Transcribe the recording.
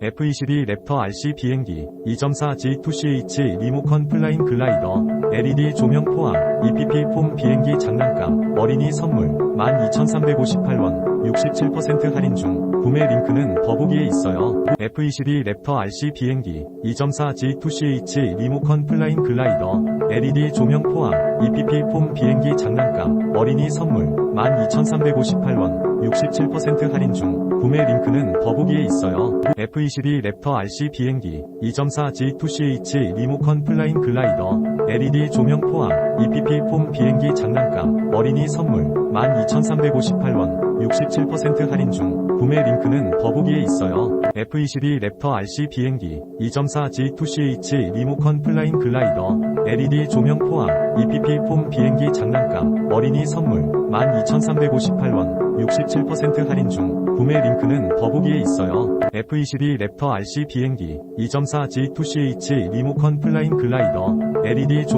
F-22 랩터 RC 비행기 2.4 G2CH 리모컨 플라잉 글라이더 LED 조명 포함 EPP 폼 비행기 장난감 어린이 선물 12,358원 67% 할인 중 구매 링크는 더보기에 있어요. F-22 랩터 RC 비행기 2.4 G2CH 리모컨 플라잉 글라이더 LED 조명 포함 EPP 폼 비행기 장난감 어린이 선물 12,358원 67% 할인 중 구매 링크는 더보기에 있어요. F-22 랩터 RC 비행기 2.4 G2CH 리모컨 플라잉 글라이더 LED 조명 포함 EPP 폼 비행기 장난감 어린이 선물 12,358원 67% 할인 중 구매 링크는 더보기에 있어요. F-22 랩터 RC 비행기 2.4 G2CH 리모컨 플라잉 글라이더 LED 조명 포함 EPP 폼 비행기 장난감 어린이 선물 12,358원 67% 할인 중 구매 링크는 더보기에 있어요. F-22 랩터 RC 비행기 2.4 G2CH 리모컨 플라잉 글라이더 LED 조